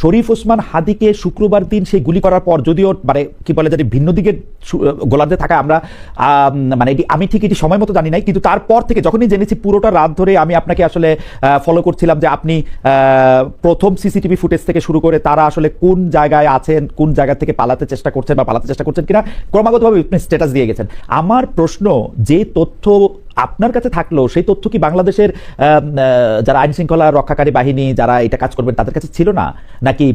শরীফ ওসমান হাদিকে শুক্রবার দিন সেই গুলি করার পর, যদিও মানে কি বলে জানি ভিন্ন দিকে গোলার্ধে থাকা আমরা মানে এটি, আমি ঠিক এটি সময় মতো জানি নাই, কিন্তু তারপর থেকে যখনই জেনেছি পুরোটা রাত ধরে আমি আপনাকে আসলে ফলো করছিলাম যে আপনি প্রথম সিসিটিভি ফুটেজ থেকে শুরু করে তারা আসলে কোন জায়গায় আছেন, কোন জায়গা থেকে পালাতে চেষ্টা করছেন বা পালাতে চেষ্টা করছেন কিনা, ক্রমাগতভাবে আপনি স্ট্যাটাস দিয়ে গেছেন। আমার প্রশ্ন, যে তথ্য আপনার কাছে থাকল সেই তথ্য কি বাংলাদেশের যারা আইন শৃঙ্খলা রক্ষাকারী বাহিনী যারা এটা কাজ করবেন তাদের কাছে ছিল না? নাকি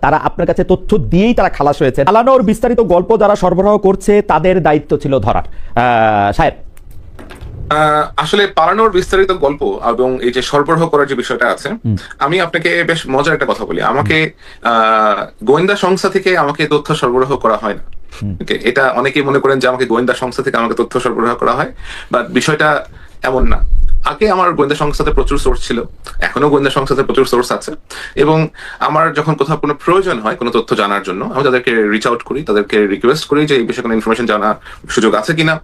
তারা আপনার কাছে তথ্য দিয়েই তারা খালাস হয়েছে চালানোর বিস্তারিত গল্প যারা সরবরাহ করছে তাদের দায়িত্ব ছিল ধরার। আহ, সাহেব। আহ, আসলে পালানোর বিস্তারিত গল্প এবং এই যে সরবরাহ করার যে বিষয়টা আছে আমি আপনাকে বেশ মজার একটা কথা বলি। আমাকে আহ, গোয়েন্দা সংস্থা থেকে আমাকে তথ্য সরবরাহ করা হয় না। এটা অনেকেই মনে করেন যে আমাকে গোয়েন্দা সংস্থা থেকে আমাকে তথ্য সরবরাহ করা হয় বা বিষয়টা এমন না। আগে আমার গোয়েন্দা সংস্থাতে প্রচুর সোর্স ছিল, এখনও গোয়েন্দা সংস্থাতে প্রচুর সোর্স আছে। এবং আমার যখন কোথাও কোনো প্রয়োজন হয় কোনো তথ্য জানার জন্য, আমি তাদেরকে রিচ আউট করি, তাদেরকে রিকোয়েস্ট করি যে এই বিষয়ে কোনো ইনফরমেশন জানার সুযোগ আছে কিনা,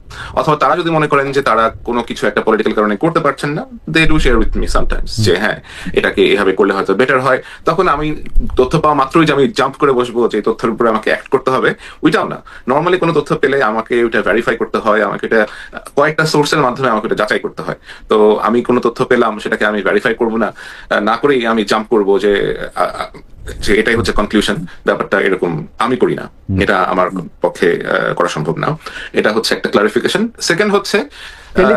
অথবা তারা যদি মনে করেন যে তারা কোনো কিছু একটা পলিটিক্যাল কারণে করতে পারছেন না they do share with me sometimes যে হ্যাঁ এটাকে এভাবে করলে হয়তো বেটার হয়। তখন আমি তথ্য পাওয়া মাত্রই যে আমি জাম্প করে বসবো, যে তথ্যের উপরে আমাকে অ্যাক্ট করতে হবে ওইটাও না। নর্মালি কোনো তথ্য পেলে আমাকে ওইটা ভেরিফাই করতে হয়, আমাকে এটা কয়েকটা সোর্সের মাধ্যমে আমাকে এটা যাচাই করতে হয়। তো আমি কোনো তথ্য পেলাম সেটাকে আমি ভেরিফাই করব না না করেই আমি জাম্প করব যে যে এটাই হচ্ছে কনক্লুশন ব্যাপারটা এরকম আমি করি না। এটা আমার পক্ষে করা সম্ভব না। এটা হচ্ছে একটা ক্লারিফিকেশন সেকেন্ড হচ্ছে যদি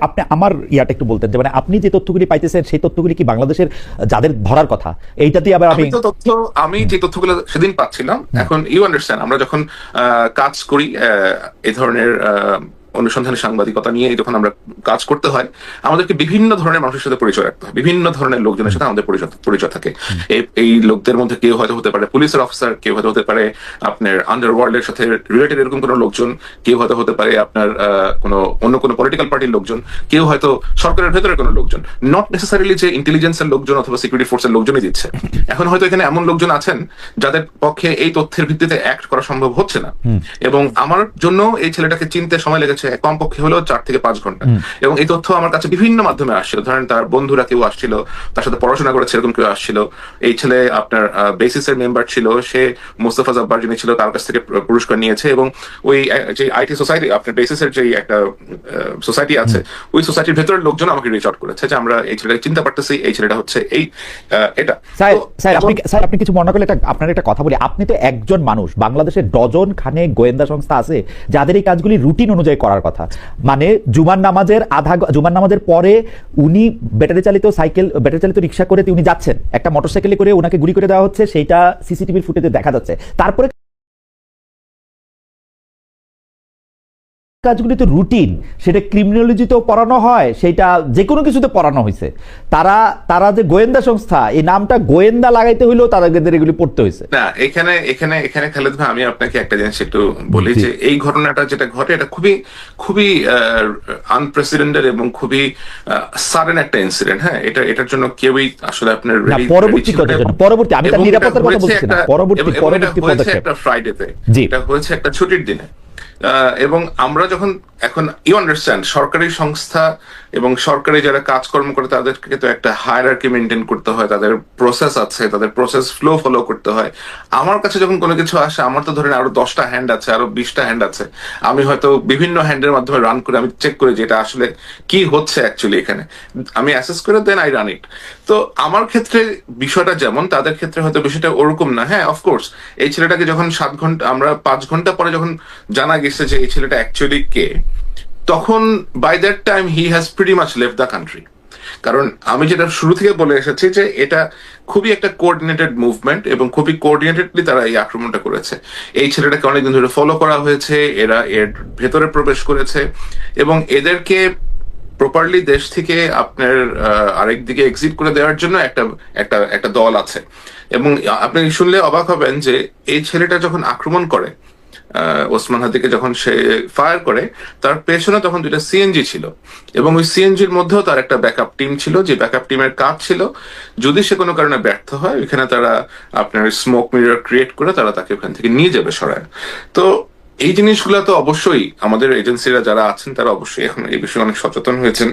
আপনি- আমার ইয়াটা একটু বলতেন যে মানে আপনি যে তথ্যগুলি পাইতেছেন সেই তথ্যগুলি কি বাংলাদেশের যাদের ধরার কথা? এইটা দিয়ে আবার আমি তথ্য আমি যে তথ্যগুলো সেদিন পাচ্ছিলাম এখন ইউ আন্ডারস্ট্যান্ড আমরা যখন আহ, কাজ করি এই ধরনের আহ, অনুসন্ধানী সাংবাদিকতা নিয়ে যখন আমরা কাজ করতে হয় আমাদেরকে বিভিন্ন ধরনের মানুষের সাথে পরিচয় রাখতে হয়। বিভিন্ন ধরনের লোকজনের সাথে আমাদের পরিচয় পরিচয় থাকে। এই- লোকদের মধ্যে কেউ হয়তো হতে পারে পুলিশের অফিসার কেউ হয়তো হতে পারে আপনার আন্ডারওয়ার্ল্ডের সাথে রিলেটেড এরকম কোনো লোকজন কেউ হয়তো হতে পারে আপনার কোনো অন্য কোনো পলিটিক্যাল পার্টির লোকজন কেউ হয়তো সরকারের ভেতরে কোনো লোকজন। নট নেসেসারিলি যে ইন্টেলিজেন্সের লোকজন অথবা সিকিউরিটি ফোর্সের লোকজনই দিচ্ছে। এখন হয়তো এখানে এমন লোকজন আছেন যাদের পক্ষে এই তথ্যের ভিত্তিতে অ্যাক্ট করা সম্ভব হচ্ছে না। এবং আমার জন্য এই ছেলেটাকে চিনতে সময় লেগেছে। কমপক্ষে হলেও চার থেকে পাঁচ ঘণ্টা। এবং এই তথ্য আমার কাছে বিভিন্ন মাধ্যমে আসছিল। ধরেন তার বন্ধুরা কেউ আসছিল তার সাথে পড়াশোনা করেছে এরকম কেউ আসছিল। এই ছেলে আপনার বেসিসের মেম্বার ছিল সে মোস্তফা জব্বার যিনি ছিল তার কাছ থেকে পুরস্কার নিয়েছে এবং ওই যে আইটি সোসাইটি আপনার বেসিসের যে একটা সোসাইটি আছে ওই সোসাইটির ভেতরের লোকজন আমাকে রিচ আউট করেছে যে আমরা এই ছেলেটাকে চিনতে পারতেছি এই ছেলেটা হচ্ছে এই এটা। স্যার আপনি স্যার আপনি কিছু মনে করলে একটা আপনার একটা কথা বলি। আপনি তো একজন মানুষ বাংলাদেশের ডজন খানে গোয়েন্দা সংস্থা আছে যাদের এই কাজগুলি রুটিন অনুযায়ী করার কথা। মানে জুমার নামাজের আধা জুমার নামাজের পরে উনি ব্যাটারি চালিত সাইকেল ব্যাটারি চালিত রিক্সা করে উনি যাচ্ছেন। একটা মোটরসাইকেলে করে ওনাকে গুলি করে দেওয়া হচ্ছে, সেইটা সিসিটিভির ফুটেজে দেখা যাচ্ছে। তারপরে কাজগুলি তো রুটিন সেটা ক্রিমিনোলজিতেও পড়ানো হয় সেটা যে কোনো কিছুতে পড়ানো হয়েছে। তারা তারা যে গোয়েন্দা সংস্থা এই নামটা গোয়েন্দা লাগাইতে হইলেও তাদের এগুলি পড়তে হয়েছে। না এখানে এখানে এখানে খালেদ ভাই আমি আপনাকে একটা জিনিস একটু বলি যে এই ঘটনাটা যেটা ঘটে এটা খুবই খুবই আনপ্রেসিডেন্টেড এবং খুবই সাডেন একটা ইনসিডেন্ট হ্যাঁ? এটা এটার জন্য কেউই আসলে আপনার পরবর্তী এবং- পরবর্তী আমি তার নিরাপত্তার কথা বলছি না একটা- পরবর্তী পরবর্তী পদক্ষেপ। একটা ফ্রাইডেতে জি। এটা হয়েছে একটা ছুটির দিনে। এবং আমরা যখন এখন ইউ আন্ডারস্ট্যান্ড সরকারি সংস্থা এবং সরকারি যারা কাজকর্ম করে, তাদেরকে তো একটা হায়ারার্কি মেনটেন করতে হয়, তাদের প্রসেস আছে, তাদের প্রসেস ফ্লো ফলো করতে হয়। আমার কাছে যখন কোনো কিছু আসে, আমার তো ধরেন আরও দশটা হ্যান্ড আছে, আরও বিশটা হ্যান্ড আছে। আমি হয়তো বিভিন্ন হ্যান্ডের মাধ্যমে রান করে, আমি চেক করে যে এটা আসলে কি হচ্ছে অ্যাকচুয়ালি এখানে। আমি অ্যাসেস করে দেন আই রান ইট তো আমার ক্ষেত্রে বিষয়টা যেমন, তাদের ক্ষেত্রে হয়তো বিষয়টা ওরকম না। হ্যাঁ অফকোর্স এই ছেলেটাকে যখন সাত ঘণ্টা, আমরা পাঁচ ঘণ্টা পরে যখন জানা গেছে যে এই ছেলেটা অ্যাকচুয়ালি কে? তখন by that time he has pretty much left the country কারণ আমি যেটা শুরু থেকে বলে এসেছি যে এটা খুবই একটা কোঅর্ডিনেটেড মুভমেন্ট এবং খুবই কোঅর্ডিনেটেডলি তারা এই আক্রমণটা করেছে। এই ছেলেটাকে অনেকদিন ধরে ফলো করা হয়েছে, এরা এর ভেতরে প্রবেশ করেছে এবং এদেরকে প্রপারলি দেশ থেকে আপনার আরেক দিকে এক্সিট করে দেওয়ার জন্য একটা একটা একটা দল আছে। এবং আপনি শুনলে অবাক হবেন যে এই ছেলেটা যখন আক্রমণ করে ওসমান হাদিকে যখন সে ফায়ার করে, তার পেছনে তখন দুইটা সিএনজি ছিল। এবং ওই সিএনজির মধ্যেও তার একটা ব্যাকআপ টিম ছিল, যে ব্যাকআপ টিমের কাজ ছিল। যদি সে কোনো কারণে ব্যর্থ হয়, ওইখানে তারা আপনার স্মোক মিরর ক্রিয়েট করে তারা তাকে ওখান থেকে নিয়ে যাবে সরায়। তো এই জিনিসগুলো তো অবশ্যই আমাদের এজেন্সিরা যারা আছেন, তারা অবশ্যই এখন এই বিষয়ে অনেক সচেতন হয়েছেন।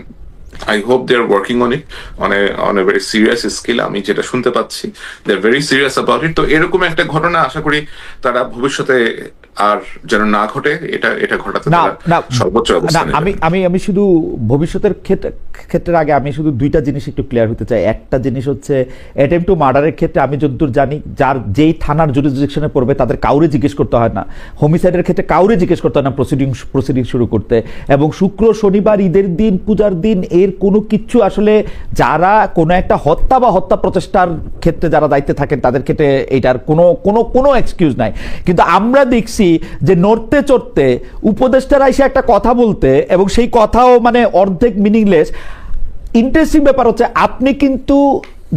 I hope they are working on it on on a very serious skill আমি যেটা শুনতে পাচ্ছি they are very serious about it তো এরকম একটা ঘটনা আশা করি তারা ভবিষ্যতে আর যেন না ঘটে এটা এটা ঘটাতে না সর্বোচ্চ আমি আমি আমি শুধু ভবিষ্যতের ক্ষেত্রে আগে আমি শুধু দুইটা জিনিস একটু ক্লিয়ার হতে চাই। একটা জিনিস হচ্ছে অ্যাটেম্প টু মার্ডারের ক্ষেত্রে আমি যতদূর জানি যার যেই থানার জুরিসডিকশনে পড়বে তাদের কাউরে জিজ্ঞেস করতে হয় না। হোমিসাইডের ক্ষেত্রে কাউরে জিজ্ঞেস করতে হয় না প্রসিডিং প্রসিডিং শুরু করতে। এবং শুক্র শনিবার ঈদের দিন পূজার দিন এর কোনো কিচ্ছু আসলে যারা কোনো একটা হত্যা বা হত্যা প্রচেষ্টার ক্ষেত্রে যারা দায়িত্বে থাকেন তাদের ক্ষেত্রে এটার কোনো কোনো কোনো এক্সকিউজ নাই। কিন্তু আমরা দেখছি যে নড়তে চড়তে উপদেষ্টারা এসে একটা কথা বলতে এবং সেই কথাও মানে অর্ধেক মিনিংলেস ইন্টারেস্টিং ব্যাপার হচ্ছে আপনি কিন্তু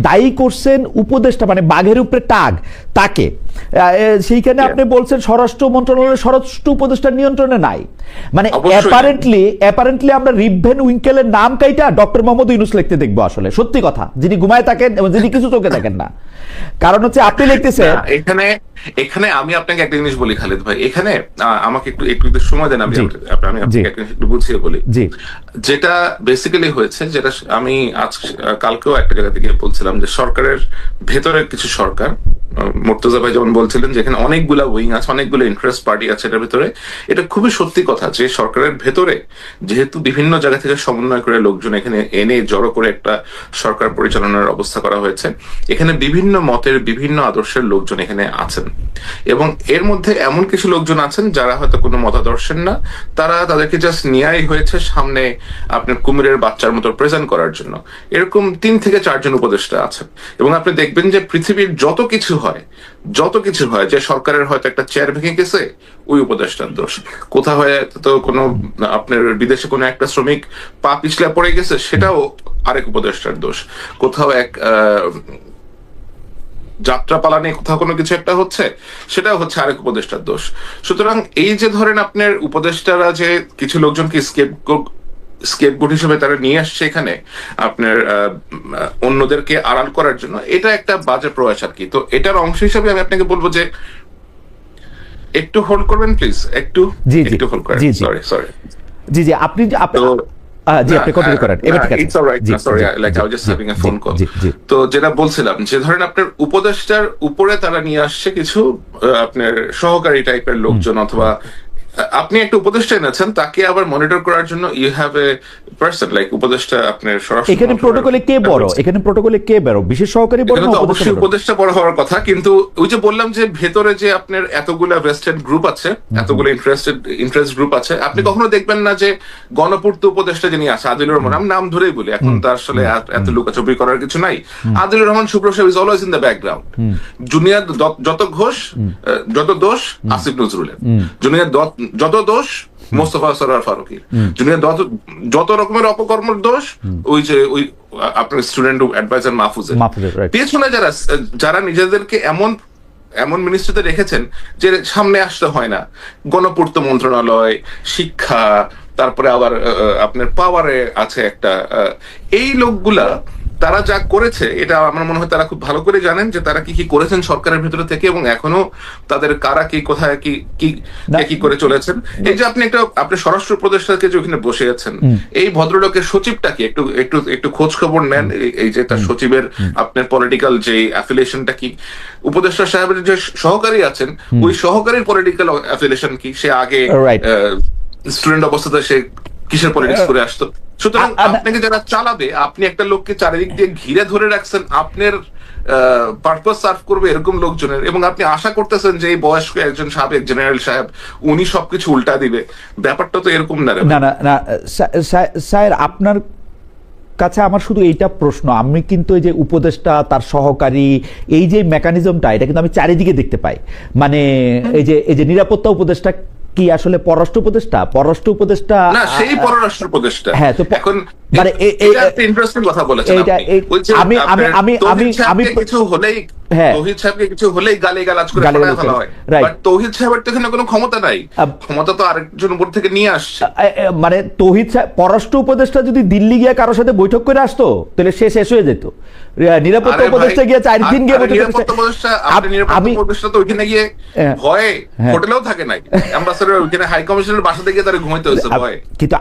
দায়ী করছেন উপদেষ্টা মানে বাঘের উপরে টাগ তাকে। সেইখানে আপনি বলছেন স্বরাষ্ট্র মন্ত্রণালয়ের স্বরাষ্ট্র উপদেষ্টার নিয়ন্ত্রণে নাই। মানে অ্যাপারেন্টলি অ্যাপারেন্টলি আমরা রিভেন উইঙ্কেলের নাম কাইটা ডক্টর মোহাম্মদ ইউনুস লিখতে দেখব আসলে সত্যি কথা। যিনি ঘুমায় থাকেন এবং যিনি কিছু চোখে থাকেন না। কারণ হচ্ছে আপনি লিখতেছেন এখানে এখানে আমি আপনাকে একটা জিনিস বলি খালিদ ভাই। এখানে আহ, আমাকে একটু একটু সময় দেন আমি আপনাকে- আমি আপনাকে একটা জিনিস একটু বুঝিয়ে বলি। জি। যেটা বেসিক্যালি হয়েছে যেটা আমি আজ কালকেও একটা জায়গা থেকে বলছিলাম যে সরকারের ভেতরের কিছু সরকার মুর্তজা ভাই যেমন বলছিলেন যেখানে অনেকগুলা উইং আছে, অনেকগুলো ইন্টারেস্ট পার্টি আছে এটার ভিতরে। এটা খুবই সত্যি কথা যে সরকারের ভেতরে যেহেতু বিভিন্ন জায়গা থেকে সমন্বয় করে লোকজন এখানে এনে জড়ো করে একটা সরকার পরিচালনার অবস্থা করা হয়েছে, এখানে বিভিন্ন মতের, বিভিন্ন আদর্শের লোকজন এখানে আছেন। এবং এর মধ্যে এমন কিছু লোকজন আছেন যারা হয়তো কোনো মতাদর্শের না, তারা তাদেরকে জাস্ট নেয়াই হয়েছে সামনে আপনার কুমিরের বাচ্চার মতো প্রেজেন্ট করার জন্য। এরকম তিন থেকে চারজন উপদেষ্টা আছেন। এবং আপনি দেখবেন যে পৃথিবীর যত কিছু হয় যত কিছু হয়, যে সরকারের হয়তো একটা চেয়ার ভেঙে গেছে, ওই উপদেষ্টার দোষ। কোথাও হয়, তো কোনো, আপনার বিদেশে কোনো একটা শ্রমিক পা পিছলে পড়ে গেছে, সেটাও আরেক উপদেষ্টার দোষ। কোথাও এক যাত্রা পালানে কোথাও কোনো কিছু একটা হচ্ছে, সেটাও হচ্ছে আরেক উপদেষ্টার দোষ। সুতরাং এই যে ধরেন আপনার উপদেষ্টারা যে কিছু লোকজনকে স্কেপ স্কেপগুড হিসেবে তারা নিয়ে আসছে এখানে আপনার অন্যদেরকে আড়াল করার জন্য এটা একটা বাজে প্রয়াস আর কি। তো এটার অংশ হিসেবে আমি আপনাকে বলব যে একটু হোল্ড করবেন প্লিজ একটু? জি, জি। একটু হোল্ড করেন। সরি সরি জি জি আপনি আপনি তো জি আপনি কন্টিনিউ করেন। এবার ঠিক আছে। It's alright ji, sorry like I just having phone call তো যেটা বলছিলাম যে ধরেন আপনার উপদেষ্টার উপরে তারা নিয়ে আসছে কিছু আপনার সহকারী টাইপের লোকজন অথবা আপনি একটা উপদেষ্টা এনেছেন তাকে আবার মনিটর করার জন্য you have a person like উপদেষ্টা আপনার সরাসরি এখানে প্রোটোকলে কে বড়? এখানে প্রোটোকলে কে বড়? বিশেষ সহকারী বড় না অবশ্যই উপদেষ্টা বড় হওয়ার কথা কিন্তু ওই যে বললাম যে ভেতরে যে আপনার এতগুলা ভেস্টেড গ্রুপ আছে এতগুলো ইন্টারেস্টেড ইন্টারেস্ট গ্রুপ আছে আপনি কখনো দেখবেন না যে গণপূর্ত উপদেষ্টা যিনি আছে আদিলুর রহমান আমি নাম ধরেই বলি এখন তার আসলে এত- লুকাচুপি করার কিছু নাই। আদিলুর রহমান সাহেব is always in the background junior যত ঘোষ যত দোষ আসিফ নজরুলের। জুনিয়র দ- যত দোষ মোস্তফা সরার ফারুকির। জুনিয়র যত যত রকমের অপকর্মের দোষ ওই যে ওই আপনার স্টুডেন্ট অ্যাডভাইজার মাহফুজের। পেছনে যারা যারা নিজেদেরকে এমন এমন মিনিস্ট্রিতে রেখেছেন যে সামনে আসতে হয় না। গণপূর্ত মন্ত্রণালয় শিক্ষা তারপরে আবার আপনার পাওয়ারে আছে একটা এই লোকগুলা তারা যা করেছে এটা আমার মনে হয় তারা খুব ভালো করে জানেন যে তারা কি কি করেছেন সরকারের ভিতরে থেকে এবং এখনও তাদের কারা কি কোথায় কি কি কি করে চলেছেন। এই যে আপনি একটা আপনি স্বরাষ্ট্র প্রদেশটাকে যে ওখানে বসে আছেন এই ভদ্রলোকের সচিবটা কি? একটু একটু একটু খোঁজ খবর নেন এই- যে তার সচিবের আপনার পলিটিক্যাল যে অ্যাফিলিয়েশনটা কি? উপদেষ্টা সাহেবের যে সহকারী আছেন ওই সহকারীর পলিটিক্যাল অ্যাফিলিয়েশন কি? সে আগে. স্টুডেন্ট অবস্থাতে সে কিসের পলিটিক্স করে আসতো? সুতরাং আপনাকে যারা চালাবে আপনি একটা লোককে চারিদিক দিয়ে ঘিরে ধরে রাখছেন আপনার পারপাস সার্ভ করবে এরকম লোকজনের। এবং আপনি আশা করতেছেন যে এই বয়স্ক একজন সাবেক জেনারেল সাহেব উনি সবকিছু উল্টা দিবে। ব্যাপারটা তো এরকম না না না না স্যা- স্যা- স্যার আপনার কাছে আমার শুধু এইটা প্রশ্ন। আমি কিন্তু এই যে উপদেষ্টা তার সহকারী এই যে মেকানিজমটা এটা কিন্তু আমি চারিদিকে দেখতে পাই। মানে এই যে এই যে নিরাপত্তা উপদেষ্টা কি আসলে পররাষ্ট্র উপদেষ্টা? পররাষ্ট্র উপদেষ্টা না সেই পররাষ্ট্র উপদেষ্টা। হ্যাঁ, তো এখন মানে ইন্টারেস্টিং কথা বলেছেন আমি- আমি- আমি- আমি- আমি- কিছু হলেই হ্যাঁ। তৌহিদ সাহেবকে কিছু হলেই গালি গালাজ করে ফেলা গালাজ ফেলা করে, হয়। বাট তৌহিদ সাহেবের তো এখানে কোনো ক্ষমতা নাই। ক্ষমতা তো আরেকজন উপর থেকে নিয়ে আসছে। এ- এ- মানে তৌহিদ সাহেব পররাষ্ট্র উপদেষ্টা যদি দিল্লি গিয়ে কারোর সাথে বৈঠক করে আসতো তাহলে সে শেষ হয়ে যেত। নিরাপত্তা উপদেষ্টা গিয়ে চার দিন গিয়ে বৈঠক করে উপদেষ্টা, আপনি নিরাপত্তা উপদেষ্টা তো ওইখানে গিয়ে হ্যাঁ। ভয়ে হ্যাঁ। হোটেলেও থাকে নাই। অ্যাম্বাসাডার ওইখানে হাই কমিশনের বাসাতে গিয়ে তারা ঘুমাইতে হয়েছে ভয়ে। কিন্তু